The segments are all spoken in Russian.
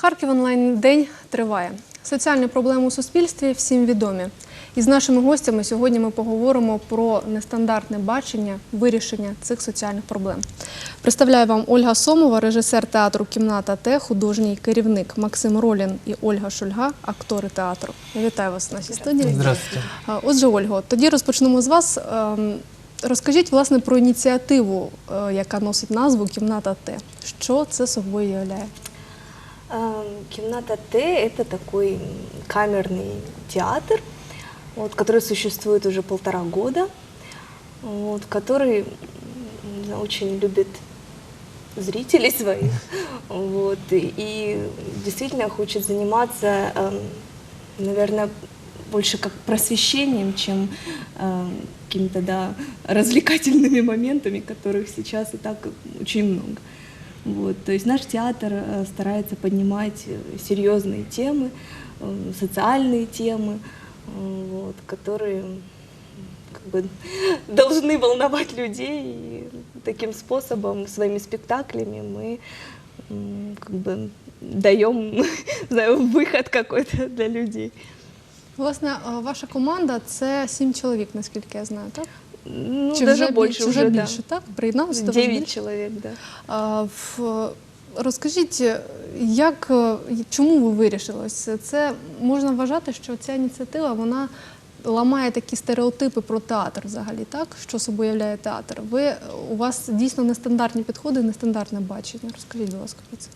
Харків онлайн день триває. Соціальні проблеми у суспільстві всім відомі. І з нашими гостями сьогодні ми поговоримо про нестандартне бачення вирішення цих соціальних проблем. Представляю вам Ольга Сомова, режисер театру Кімната Т, художній керівник Максим Ролін і Ольга Шульга, актори театру. Вітаю вас в нашій студії. Здравствуйте. Отже, Ольго, тоді розпочнемо з вас. Ем, Розкажіть власне про ініціативу, е, яка носить назву Кімната Т. Що це собою являє? Эм, Кимната Т – это такой камерный театр, вот, который существует уже полтора года, вот, который м, очень любит зрителей своих, вот, и, и действительно хочет заниматься, наверное, больше как просвещением, чем эм, какими-то да, развлекательными моментами, которых сейчас и так очень много. Вот, то есть наш театр э, старается поднимать э, серьезные темы, э, социальные темы, э, вот, которые м, как бы должны волновать людей. И таким способом, своими спектаклями мы м, как бы даем не знаю, выход какой-то для людей. Власне, е, ваша команда це сім чоловік, наскільки я знаю, так? Ну, Чи даже вже больше більше, уже, вже да. так? Приєдналося до вас Девять більше? человек, да. А, в- Розкажіть, як, чому ви вирішили? Ось Це можна вважати, що ця ініціатива вона ламає такі стереотипи про театр взагалі, так? Що собою являє театр. Ви у вас дійсно нестандартні підходи, нестандартне бачення. Розкажіть, будь ласка, про це.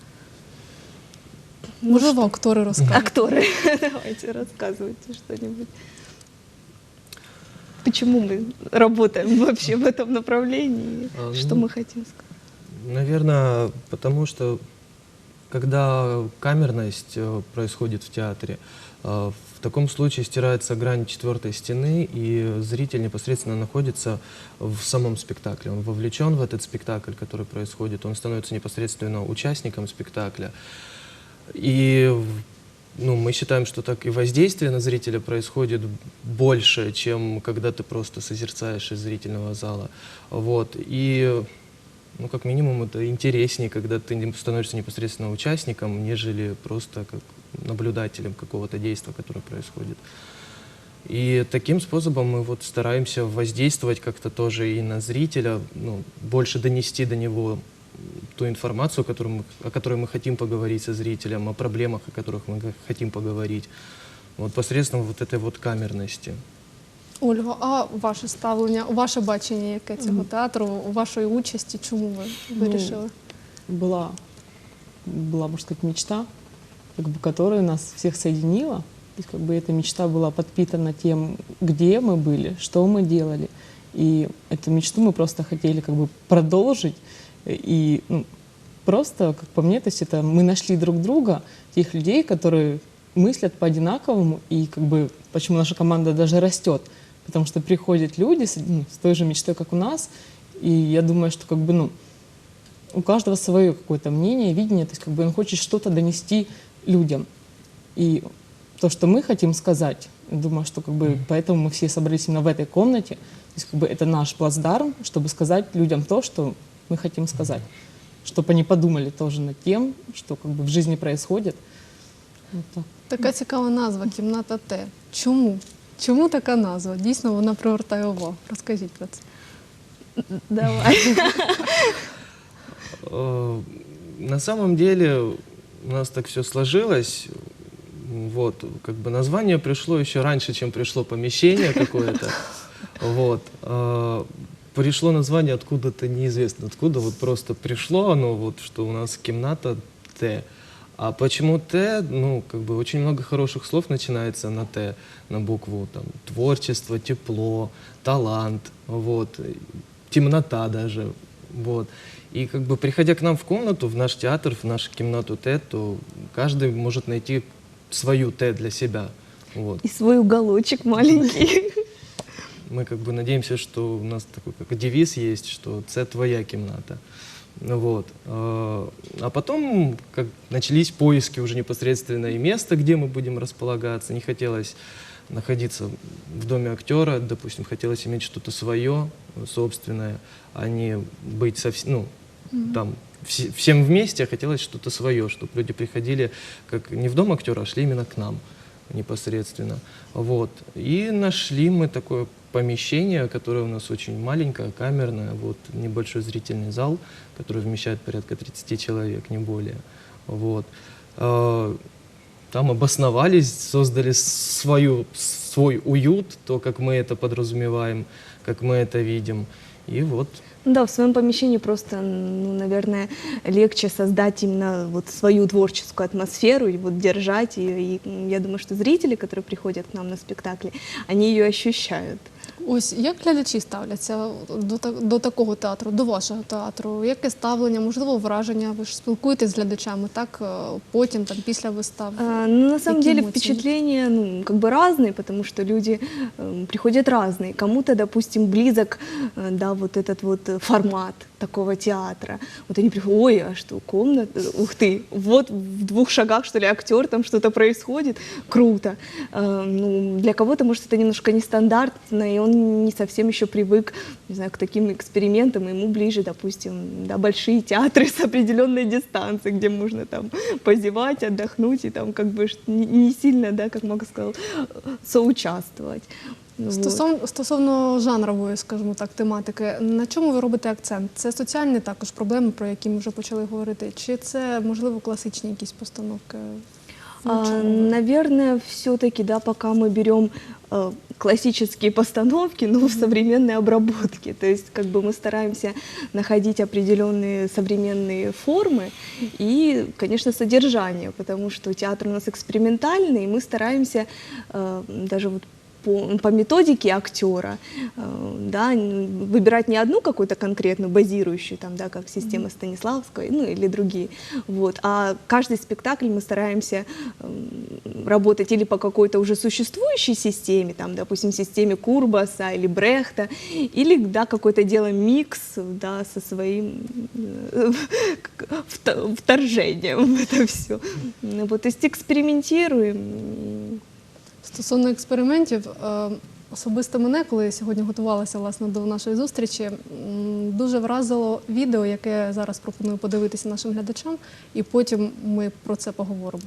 Можливо, актори розкажуть. Акторы, давайте рассказывайте что-нибудь. Почему мы работаем вообще в этом направлении? А, Что ну, мы хотим сказать? Наверное, потому что когда камерность э, происходит в театре, э, в таком случае стирается грань четвертой стены, и зритель непосредственно находится в самом спектакле. Он вовлечен в этот спектакль, который происходит, он становится непосредственно участником спектакля. И ну, мы считаем, что так и воздействие на зрителя происходит больше, чем когда ты просто созерцаешь из зрительного зала. Вот. И ну, как минимум, это интереснее, когда ты становишься непосредственно участником, нежели просто как наблюдателем какого-то действия, которое происходит. И таким способом мы вот стараемся воздействовать как-то тоже и на зрителя, ну, больше донести до него ту информацию, которую мы- о которой мы хотим поговорить со зрителем, о проблемах, о которых мы г- хотим поговорить. Вот посредством вот этой вот камерности. Ольга, а ваше ставлення, ваше бачення яке цього театру, вашої участі, чому ви Ну, вирішили? была, была, можно сказать, мечта, как бы, которая нас всех соединила. То есть, как бы эта мечта была подпитана тем, где мы были, что мы делали. и эту мечту мы просто хотели как бы продолжить. И ну, просто, как по мне, то есть это мы нашли друг друга, тех людей, которые мыслят по-одинаковому, и как бы почему наша команда даже растет. Потому что приходят люди с, ну, с той же мечтой, как у нас, и я думаю, что как бы, ну, у каждого свое какое-то мнение, видение, то есть как бы он хочет что-то донести людям. И то, что мы хотим сказать, думаю, что как бы поэтому мы все собрались именно в этой комнате. То есть как бы это наш плацдарм, чтобы сказать людям то, что мы хотим сказать. Чтобы они подумали тоже над тем, что как бы в жизни происходит. Вот так. Така цікава назва Кімната Т. Чому? Чому така назва? Дійсно, вона привертає увагу. Розкажіть про це. Давай. Э, На самом деле у нас так все сложилось. Вот, как бы название пришло еще раньше, чем пришло помещение какое-то. Вот. э, Пришло название откуда-то неизвестно откуда, вот просто пришло оно, вот, что у нас комната Т. А почему Т? Ну, как бы очень много хороших слов начинается на Т, на букву, там, творчество, тепло, талант, вот, темнота даже, вот. И как бы приходя к нам в комнату, в наш театр, в нашу комнату Т, то каждый может найти свою Т для себя, вот. И свой уголочек маленький. Мы как бы надеемся, что у нас такой как девиз есть, что це твоя комната. Ну Вот. Э, А потом как начались поиски уже непосредственно и места, где мы будем располагаться. Не хотелось находиться в доме актера, допустим, хотелось иметь что-то свое, собственное, а не быть совсем, ну, там все- всем вместе хотелось что-то свое, чтобы люди приходили как не в дом актера, а шли именно к нам непосредственно. Вот. И нашли мы такое помещение, которое у нас очень маленькое, камерное, вот небольшой зрительный зал, который вмещает порядка 30 человек, не более. Вот. А, Там обосновались, создали свою, свой уют, то, как мы это подразумеваем, как мы это видим. И вот Да, в своем помещении просто, ну, наверное, легче создать именно вот свою творческую атмосферу и вот держать ее. И я думаю, что зрители, которые приходят к нам на спектакли, они ее ощущают. Ось як глядачі ставляться до, та- до такого театру, до вашого театру? Яке ставлення, можливо, враження? Ви ж спілкуєтесь з глядачами, так е, потім, там після вистав. А, ну, на самом Какие деле эмоции? впечатления, ну, как бы разные, потому что люди эм, приходят разные. Кому-то, допустим, близок, э, да, вот этот вот э, формат такого театра. Вот они приходят, ой, а что, комната, ух ты, вот в двух шагах, что ли, актер, там что-то происходит, круто. Э, ну, для кого-то, может, это немножко нестандартно, и он не совсем еще привык, не знаю, к таким экспериментам, ему ближе, допустим, да, большие театры с определенной дистанции, где можно там позевать, отдохнуть и там как бы не сильно, да, как Макс сказал, соучаствовать. Ну, вот. Стосовно, стосовно жанрової, скажімо так, тематики, на чому ви робите акцент? Це соціальні також проблеми, про які ми вже почали говорити, чи це можливо класичні якісь постановки? На А, чому ви? наверное, все-таки, да, пока мы берем э, классические постановки, но в современной обработке. То есть, как бы мы стараемся находить определенные современные формы и, конечно, содержание, потому что театр у нас экспериментальный, и мы стараемся э, даже вот по, по методике актера, э, да, выбирать не одну какую-то конкретную, базирующую, там, да, как система Станиславского, ну, или другие, вот, а каждый спектакль мы стараемся эм, работать или по какой-то уже существующей системе, там, допустим, системе Курбаса или Брехта, или, да, какой-то делаем микс, да, со своим э, вторжением в это все. Вот, то есть экспериментируем, Стосовно експериментів, е, особисто мене, коли я сьогодні готувалася власне до нашої зустрічі, дуже вразило відео, яке я зараз пропоную подивитися нашим глядачам, і потім ми про це поговоримо.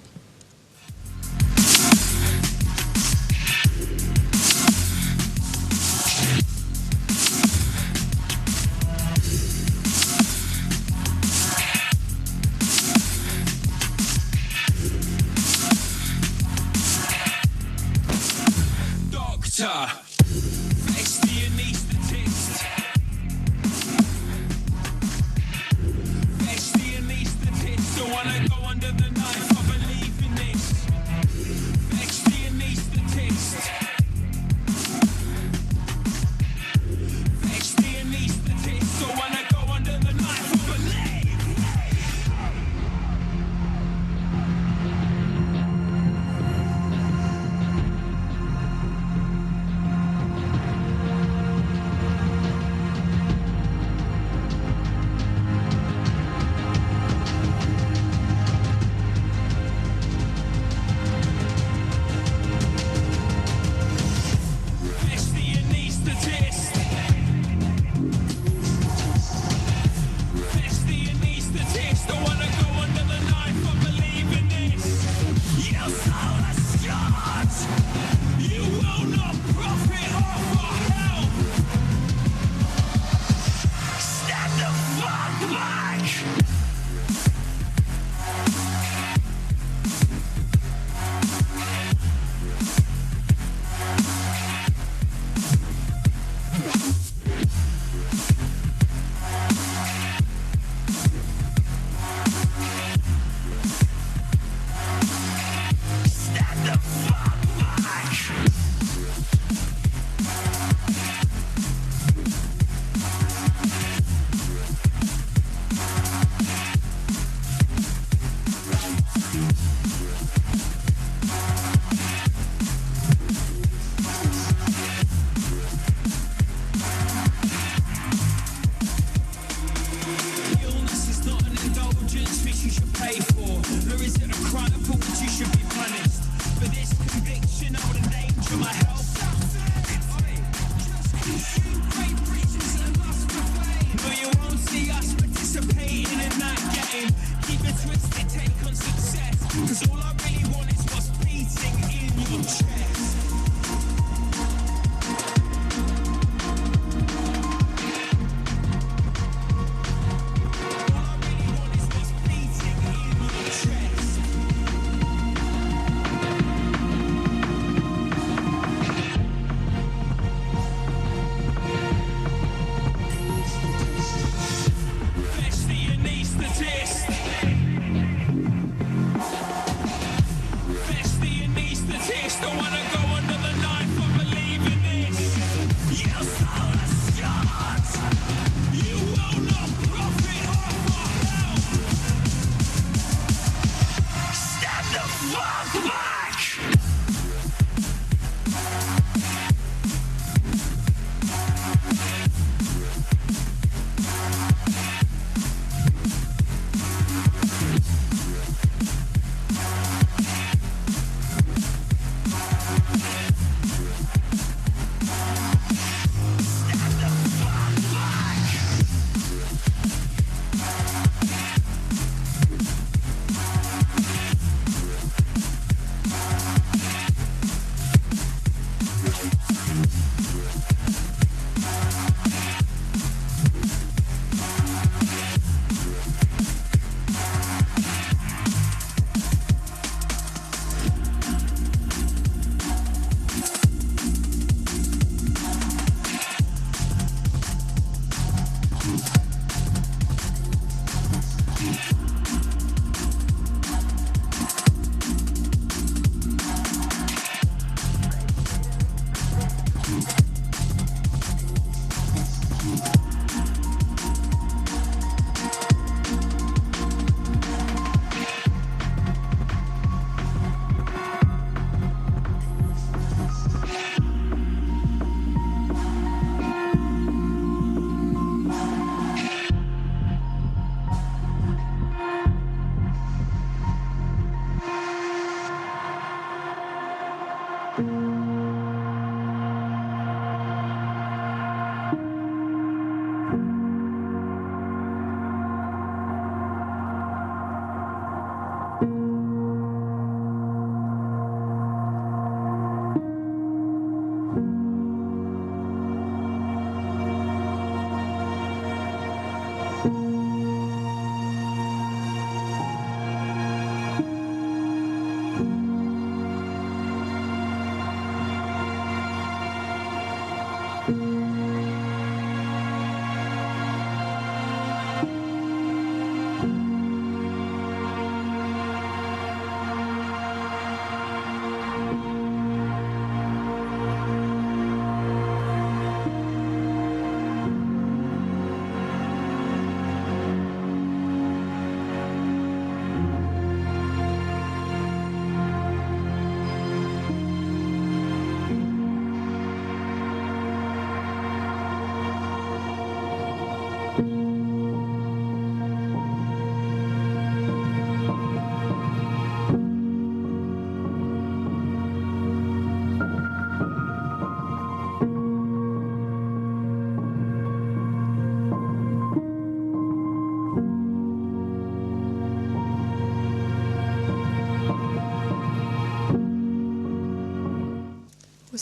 开始。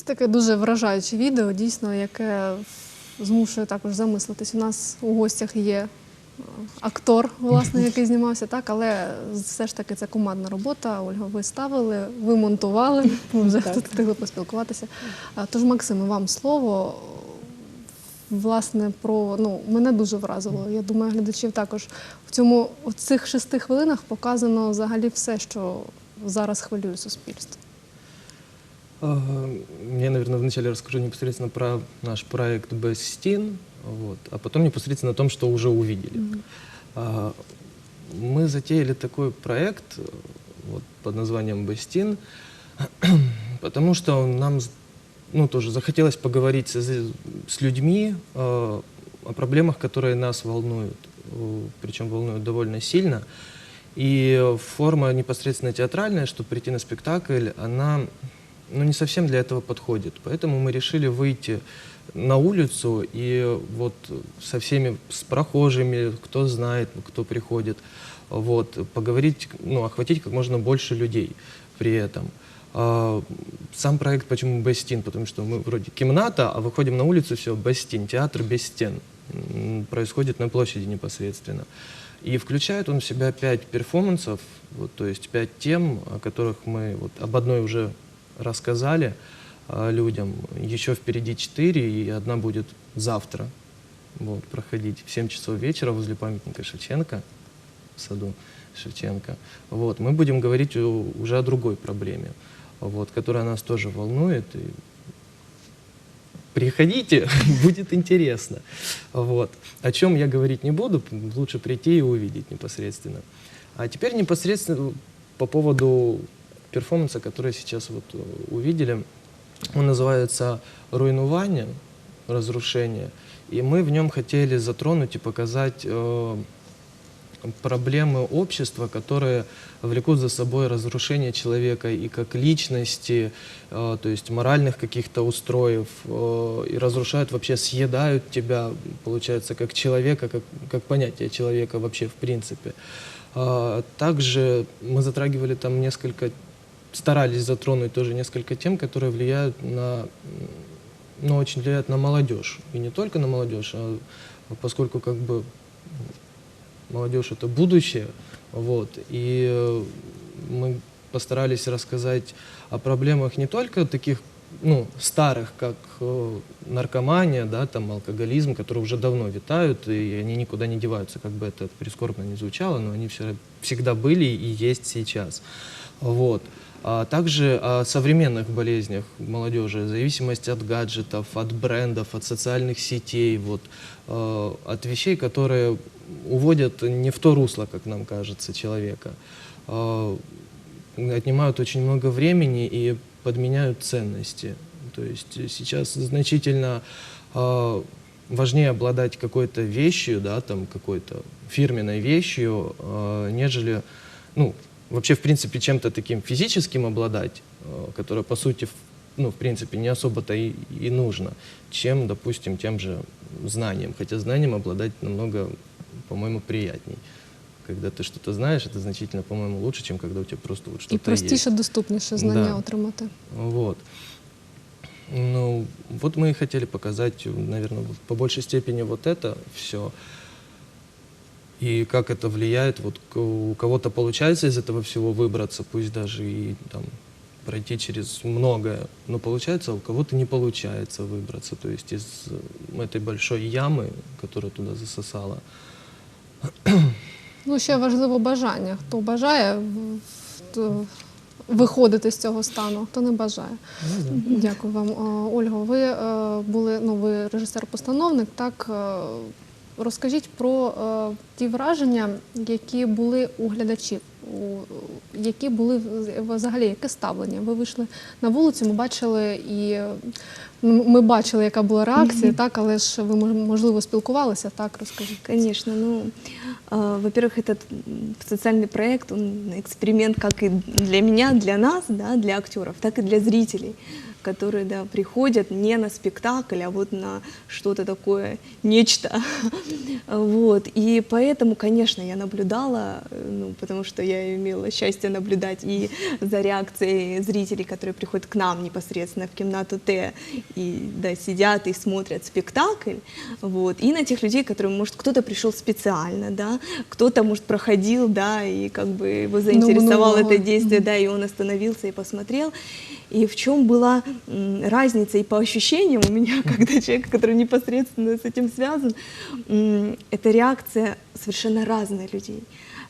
Ось таке дуже вражаюче відео, дійсно, яке змушує також замислитись. У нас у гостях є е, актор, власне, який знімався, так, але все ж таки це командна робота. Ольга, ви ставили, ви монтували, ми вже тут встигли поспілкуватися. Тож, Максиме, вам слово. Власне, про ну мене дуже вразило. Я думаю, глядачів також в цьому в цих шести хвилинах показано взагалі все, що зараз хвилює суспільство. А, Я, наверное, вначале расскажу непосредственно про наш проект «Без стен», вот, а потом непосредственно о том, что уже увидели. А, Мы затеяли такой проект вот, под названием «Без стен», потому что нам ну, тоже захотелось поговорить с, с людьми э, о проблемах, которые нас волнуют, э, причем волнуют довольно сильно. И форма непосредственно театральная, чтобы прийти на спектакль, она ну, не совсем для этого подходит. Поэтому мы решили выйти на улицу и вот со всеми, с прохожими, кто знает, кто приходит, вот, поговорить, ну, охватить как можно больше людей при этом. А, Сам проект почему Бестин? Потому что мы вроде кимната, а выходим на улицу, все, Бестин, театр без стен. Происходит на площади непосредственно. И включает он в себя пять перформансов, вот, то есть пять тем, о которых мы вот, об одной уже рассказали а, людям. Еще впереди четыре, и одна будет завтра вот, проходить в 7 часов вечера возле памятника Шевченко, в саду Шевченко. Вот, мы будем говорить уже о другой проблеме, вот, которая нас тоже волнует. И приходите, будет интересно. Вот. О чем я говорить не буду, лучше прийти и увидеть непосредственно. А теперь непосредственно по поводу перформанса, который сейчас вот э, увидели. Он называется «Руйнування», «Разрушение». И мы в нем хотели затронуть и показать э, проблемы общества, которые влекут за собой разрушение человека и как личности, э, то есть моральных каких-то устроев, э, и разрушают вообще, съедают тебя, получается, как человека, как, как понятие человека вообще в принципе. А, Также мы затрагивали там несколько, старались затронуть тоже несколько тем, которые влияют на, ну, очень влияют на молодежь. И не только на молодежь, а поскольку как бы молодежь это будущее, вот, и э, мы постарались рассказать о проблемах не только таких ну, старых, как э, наркомания, да, там, алкоголизм, которые уже давно витают, и они никуда не деваются, как бы это прискорбно не звучало, но они все, всегда были и есть сейчас. Вот. А также о современных болезнях молодежи, зависимость от гаджетов, от брендов, от социальных сетей, вот, э, от вещей, которые уводят не в то русло, как нам кажется, человека, э, отнимают очень много времени и подменяют ценности. То есть сейчас значительно э, важнее обладать какой-то вещью, да, там какой-то фирменной вещью, нежели, ну, вообще, в принципе, чем-то таким физическим обладать, э, которое, по сути, в- ну, в принципе, не особо-то и, и нужно, чем, допустим, тем же знанием. Хотя знанием обладать намного, по-моему, приятней. Когда ты что-то знаешь, это значительно, по-моему, лучше, чем когда у тебя просто вот І что-то простіше, есть. доступніше знання Да. отримати. Вот. Ну, вот мы и хотели показать, наверное, по большей степени вот это все. И как это влияет, вот к- у кого-то получается из этого всего выбраться, пусть даже и там пройти через многое, но получается, а у кого-то не получается выбраться, то есть из э, этой большой ямы, которая туда засосала. Ну, ще важливо бажання. Хто бажає в- то виходити з цього стану, хто не бажає. Дякую вам, О, Ольго. Ви е, були ну, ви режисер-постановник. Так е, розкажіть про е, ті враження, які були у глядачів, у, які були в- взагалі, яке ставлення? Ви вийшли на вулицю, ми бачили і е, ну, ми бачили, яка була реакція, так, але ж ви мож- можливо спілкувалися. Так, розкажіть. Конечно, ну, а, во-первых, этот м, социальный проект, он эксперимент как и для меня, для нас, да, для актеров, так и для зрителей, Которые, да, приходят не на спектакль, а вот на что-то такое, нечто. Вот, и поэтому, конечно, я наблюдала, э, ну, потому что я имела счастье наблюдать и за реакцией зрителей, которые приходят к нам непосредственно в Кимнату Т, и, да, сидят и смотрят спектакль, вот, и на тех людей, которые, может, кто-то пришел специально, да, кто-то, может, проходил, да, и как бы его заинтересовало много. это действие, да, и он остановился и посмотрел. И в чем была разница и по ощущениям у меня, когда человек, который непосредственно с этим связан, это реакция совершенно разных людей.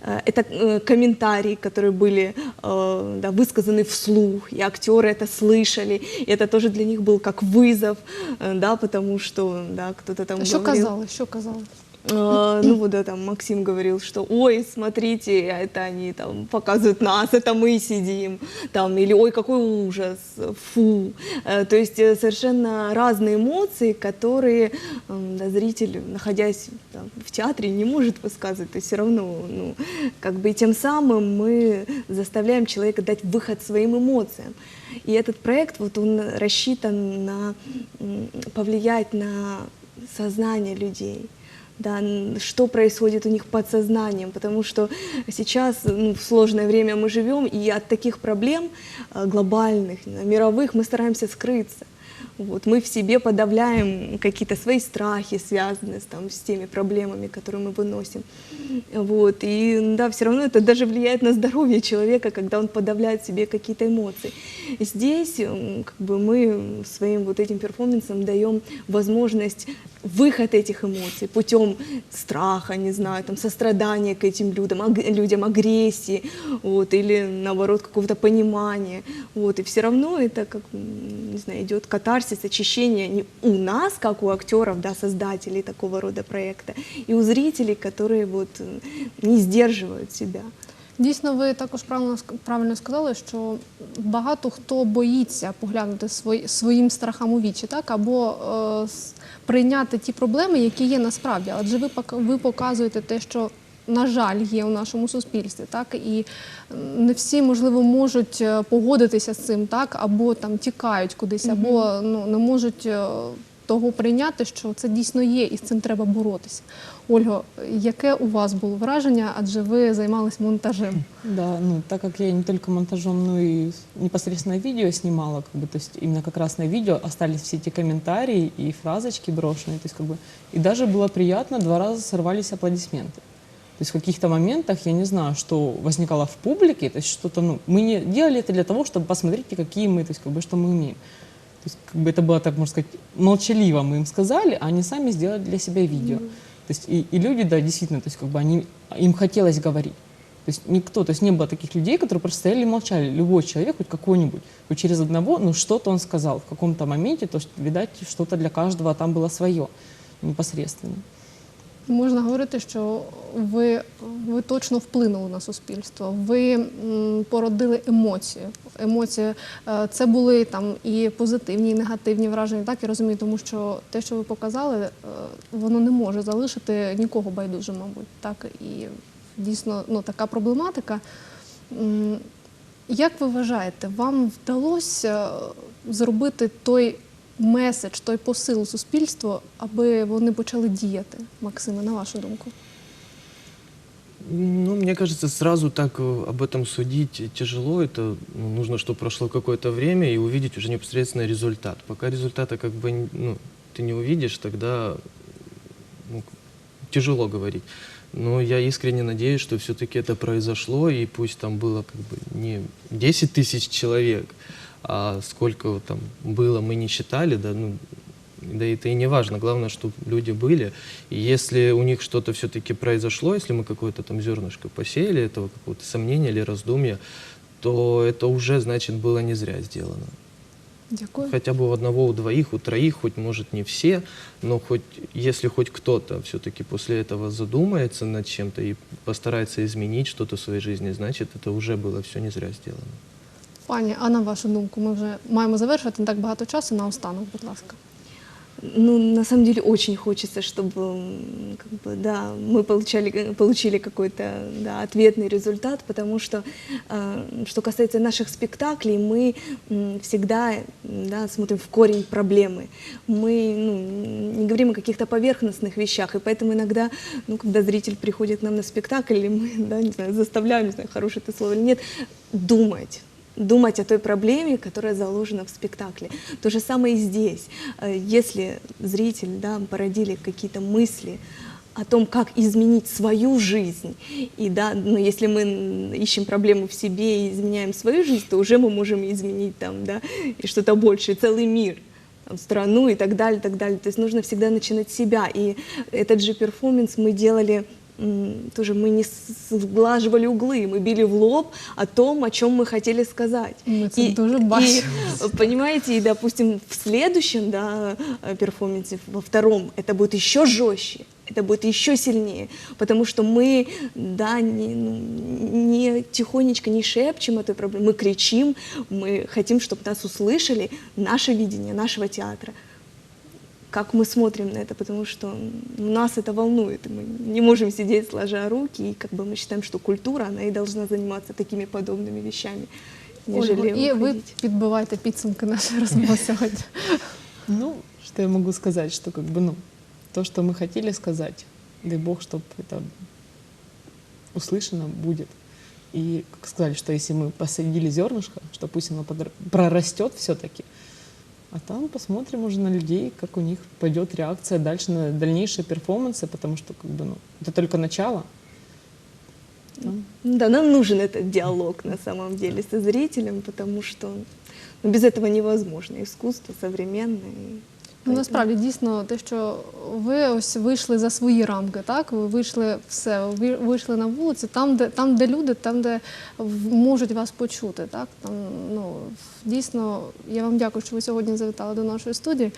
Э, Это э, комментарии, которые были э, да, высказаны вслух, и актеры это слышали, и это тоже для них был как вызов, да, потому что да, кто-то там Що говорил. казали? Що казали? А, ну вот да, там Максим говорил, что ой, смотрите, это они там показывают нас, это мы сидим, там, или ой, какой ужас, фу. Э, То есть э, совершенно разные эмоции, которые да, зритель, находясь там, в театре, не может высказывать. То есть все равно, ну, как бы и тем самым мы заставляем человека дать выход своим эмоциям. И этот проект, вот он рассчитан на повлиять на сознание людей да, что происходит у них под сознанием, потому что сейчас ну, в сложное время мы живем, и от таких проблем э, глобальных, мировых мы стараемся скрыться. Вот, мы в себе подавляем какие-то свои страхи, связанные с, там, с теми проблемами, которые мы выносим. Вот, и да, все равно это даже влияет на здоровье человека, когда он подавляет в себе какие-то эмоции. Здесь как бы мы своим вот этим перформансом даем возможность выход этих эмоций путем страха, не знаю, там, сострадания к этим людям, аг- людям агрессии, вот, или наоборот какого-то понимания. Вот, и все равно это, как, не знаю, идет катарсис, очищение не у нас, как у актеров, да, создателей такого рода проекта, и у зрителей, которые вот не сдерживают себя. Дійсно, ви також правильно правильно сказали, що багато хто боїться поглянути свої, своїм страхам у вічі, так або е, прийняти ті проблеми, які є насправді. Адже ви ви показуєте те, що на жаль є у нашому суспільстві, так і м, не всі можливо можуть е, погодитися з цим, так або там тікають кудись, або ну не можуть. е, Того прийняти, що це дійсно є, і з цим треба боротися. Ольго, яке у вас було враження, адже ви займались монтажем? Да, ну так как я не только монтажом, но и непосредственно видео снимала, как бы, то есть именно как раз на видео остались все эти комментарии и фразочки брошенные, то есть как бы, и даже было приятно, два раза сорвались аплодисменты. То есть в каких-то моментах, я не знаю, что возникало в публике, то есть что-то, ну, мы не делали это для того, чтобы посмотреть, какие мы, то есть как бы, что мы умеем. есть как бы это было, так можно сказать, молчаливо мы им сказали, а они сами сделали для себя видео. То есть и, и люди, да, действительно, то есть как бы они, им хотелось говорить. То есть никто, то есть не было таких людей, которые просто стояли и молчали. Любой человек, хоть какой-нибудь, хоть через одного, ну что-то он сказал в каком-то моменте, то есть, видать, что-то для каждого там было свое непосредственно. Можна говорити, що ви, ви точно вплинули на суспільство. Ви породили емоцію. Емоції е, це були там і позитивні, і негативні враження. Так я розумію, тому що те, що ви показали, е, воно не може залишити нікого байдуже, мабуть. Так і дійсно ну, така проблематика. Як ви вважаєте, вам вдалося зробити той меседж, той посил у суспільство, аби вони почали діяти? Максиме, на вашу думку? Ну, мне кажется, сразу так э, об этом судить тяжело. Это ну, нужно, чтобы прошло какое-то время и увидеть уже непосредственно результат. Пока результата как бы ну, ты не увидишь, тогда ну, тяжело говорить. Но я искренне надеюсь, что все-таки это произошло, и пусть там было как бы не 10 тысяч человек, а сколько там было, мы не считали, да, ну, да это и не важно. Главное, чтобы люди были. И если у них что-то все-таки произошло, если мы какое-то там зернышко посеяли, этого какого-то сомнения или раздумья, то это уже, значит, было не зря сделано. Дякую. Хотя бы у одного, у двоих, у троих, хоть может не все, но хоть если хоть кто-то все-таки после этого задумается над чем-то и постарается изменить что-то в своей жизни, значит, это уже было все не зря сделано. Пані, а на вашу думку, ми вже маємо завершувати не так багато часу. Наостанок, будь ласка. Ну, на самом деле очень хочется, чтобы как бы, да, мы получали, получили какой-то да, ответный результат, потому что, э, что касается наших спектаклей, мы м, всегда да, смотрим в корень проблемы. Мы ну, не говорим о каких-то поверхностных вещах, и поэтому иногда, ну, когда зритель приходит к нам на спектакль, и мы да, не знаю, заставляем, не знаю, хорошее это слово или нет, думать думать о той проблеме, которая заложена в спектакле. То же самое и здесь. Э, Если зритель да, породили какие-то мысли о том, как изменить свою жизнь, и да, но если мы ищем проблему в себе и изменяем свою жизнь, то уже мы можем изменить там, да, и что-то большее, целый мир страну и так далее, так далее. То есть нужно всегда начинать с себя. И этот же перформанс мы делали тоже мы не сглаживали углы, мы били в лоб о том, о чем мы хотели сказать. Мы это тоже и, понимаете, и, допустим, в следующем да, э, перформансе, во втором, это будет еще жестче, это будет еще сильнее, потому что мы, да, не, ну, не тихонечко не шепчем этой проблеме, мы кричим, мы хотим, чтобы нас услышали, наше видение нашего театра как мы смотрим на это, потому что нас это волнует. и Мы не можем сидеть сложа руки, и как бы мы считаем, что культура, она и должна заниматься такими подобными вещами, нежели Ольго, і ви уходить. підбивайте підсумки нашої розмови сьогодні. Ну, что я могу сказать, что как бы, ну, то, что мы хотели сказать, дай Бог, чтобы это услышано будет. И как сказали, что если мы посадили зернышко, что пусть оно подр- прорастет все-таки, а там посмотрим уже на людей, как у них пойдет реакция дальше на дальнейшие перформансы, потому что как бы, ну, это только начало. Там Да, нам нужен этот диалог на самом деле со зрителем, потому что ну, без этого невозможно. Искусство современное. Ну, насправді дійсно те, що ви ось вийшли за свої рамки, так ви вийшли все, ви вийшли на вулицю, там, де там, де люди, там, де можуть вас почути. Так там ну дійсно, я вам дякую, що ви сьогодні завітали до нашої студії.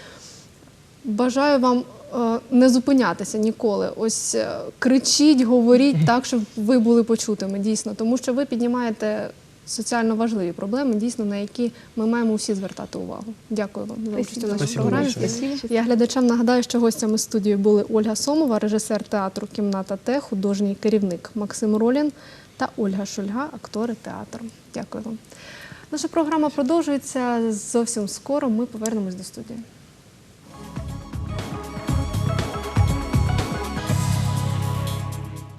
Бажаю вам е, не зупинятися ніколи. Ось е, кричіть, говоріть так, щоб ви були почутими, дійсно, тому що ви піднімаєте соціально важливі проблеми, дійсно, на які ми маємо всі звертати увагу. Дякую вам за участь у нашій програмі. Я глядачам нагадаю, що гостями студії були Ольга Сомова, режисер театру Кімната Т, художній керівник Максим Ролін та Ольга Шульга, актори театру. Дякую вам. Наша програма продовжується зовсім скоро. Ми повернемось до студії.